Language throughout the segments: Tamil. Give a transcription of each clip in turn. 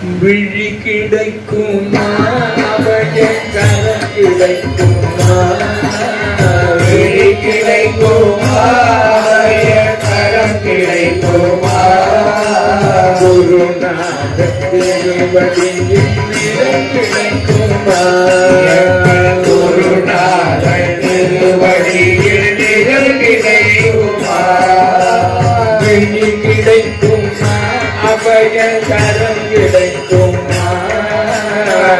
விழி கிடைக்கும் அவய விழி கரம் குருநாத திருவடியில் விழி அபய கரம் கிடைக்குமா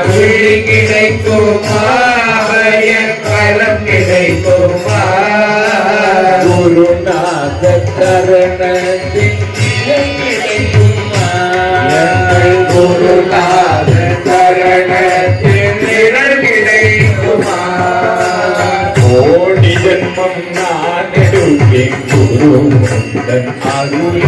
விழி கிடைக்குமா கரம் கிடைக்குமா குருநாத கரணத்தின் நிழல் கிடைக்குமா எங்கள் குருநாத சரணத்தில் நிழல் கிடைக்குமா? கோடி ஜன்மம் நான் எடுப்பேன் குரு உந்தன் அருள்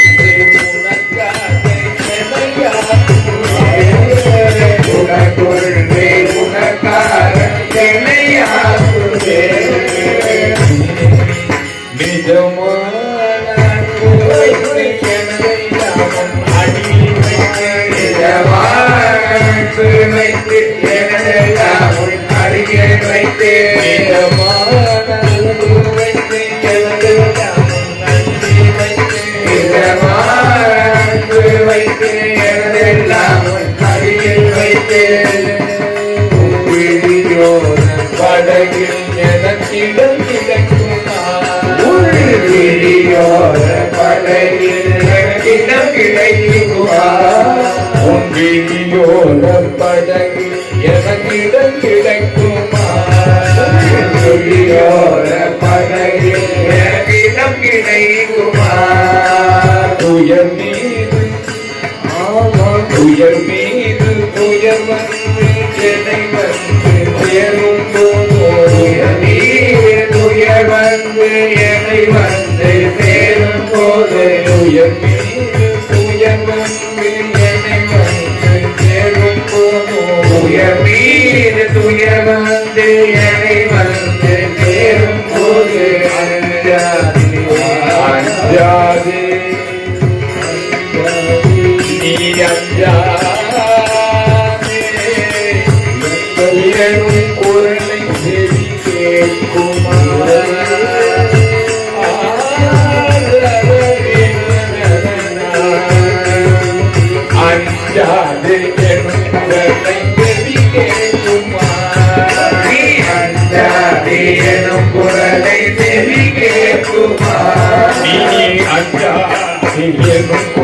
வைத்து எனதெல்லாம் உன் அருகில் படகில் எனக்கிடம் கிடைக்குமா விழியோர படகில் எனக்கிடம் கிடைக்குமா படகில் எனக்கிடம் கிடைக்குமா படகில் எனக்கிடம் கிடைக்குமா அஞ்சாதே நீ அஞ்சாதே எங்களும் குரலை செவி கேட்குமா Thank you.